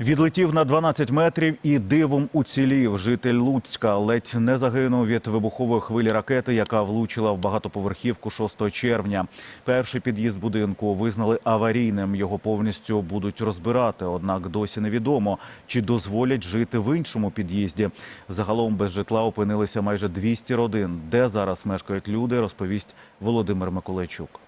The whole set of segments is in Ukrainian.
Відлетів на 12 метрів і дивом уцілів. Житель Луцька ледь не загинув від вибухової хвилі ракети, яка влучила в багатоповерхівку 6 червня. Перший під'їзд будинку визнали аварійним. Його повністю будуть розбирати. Однак досі невідомо, чи дозволять жити в іншому під'їзді. Загалом без житла опинилися майже 200 родин. Де зараз мешкають люди, розповість Володимир Миколайчук.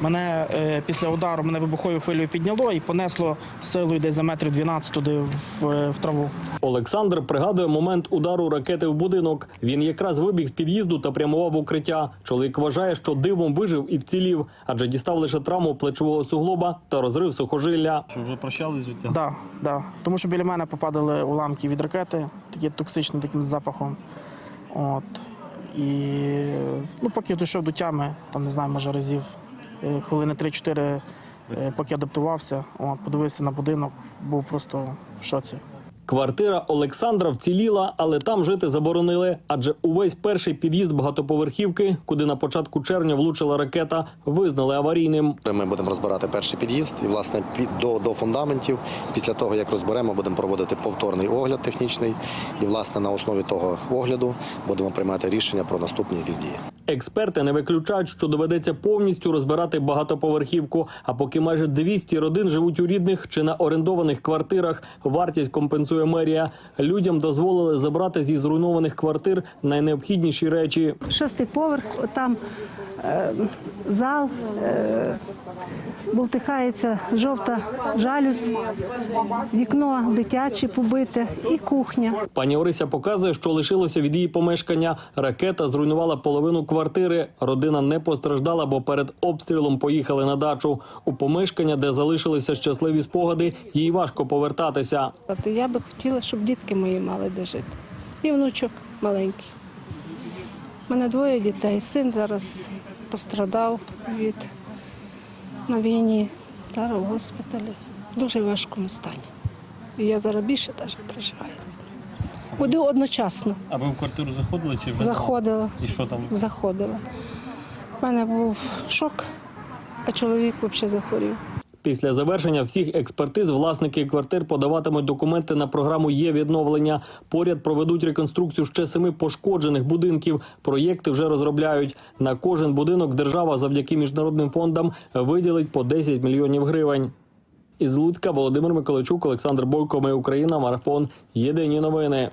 Мене е, після удару мене вибуховою хвилею підняло і понесло силою десь за метрів 12 туди в, в траву. Олександр пригадує момент удару ракети в будинок. Він якраз вибіг з під'їзду та прямував в укриття. Чоловік вважає, що дивом вижив і вцілів, адже дістав лише травму плечового суглоба та розрив сухожилля. Що вже прощали з життя? Да, да. Тому що біля мене попадали уламки від ракети, такі токсичні таким запахом. От. І ну, поки я дійшов до тями, там не знаю, може разів е, хвилини 3-4, е, поки адаптувався, от, подивився на будинок, був просто в шоці. Квартира Олександра вціліла, але там жити заборонили, адже увесь перший під'їзд багатоповерхівки, куди на початку червня влучила ракета, визнали аварійним. Ми будемо розбирати перший під'їзд і власне до, до фундаментів. Після того як розберемо, будемо проводити повторний огляд технічний. І власне на основі того огляду будемо приймати рішення про наступні якісь дії. Експерти не виключають, що доведеться повністю розбирати багатоповерхівку. А поки майже 200 родин живуть у рідних чи на орендованих квартирах, вартість компенсує мерія. Людям дозволили забрати зі зруйнованих квартир найнеобхідніші речі. шостий поверх, там е, зал, е, бултихається жовта жалюзь, вікно дитяче побите і кухня. Пані Орися показує, що лишилося від її помешкання. Ракета зруйнувала половину квартири. Родина не постраждала, бо перед обстрілом поїхали на дачу. У помешкання, де залишилися щасливі спогади, їй важко повертатися. Я би хотіла, щоб дітки мої мали де жити. І внучок маленький. У мене двоє дітей. Син зараз пострадав від на війні, зараз в госпіталі. Дуже важкому стані. І я зараз більше навіть переживаю. Буду одночасно. А ви в квартиру заходили чи вже? Заходила, І що там? заходила. У мене був шок, а чоловік взагалі захворів. Після завершення всіх експертиз власники квартир подаватимуть документи на програму є відновлення. Поряд проведуть реконструкцію ще семи пошкоджених будинків. Проєкти вже розробляють. На кожен будинок держава завдяки міжнародним фондам виділить по 10 мільйонів гривень. Із Луцька Володимир Миколайчук, Олександр Бойко. Ми Україна. Марафон. Єдині новини.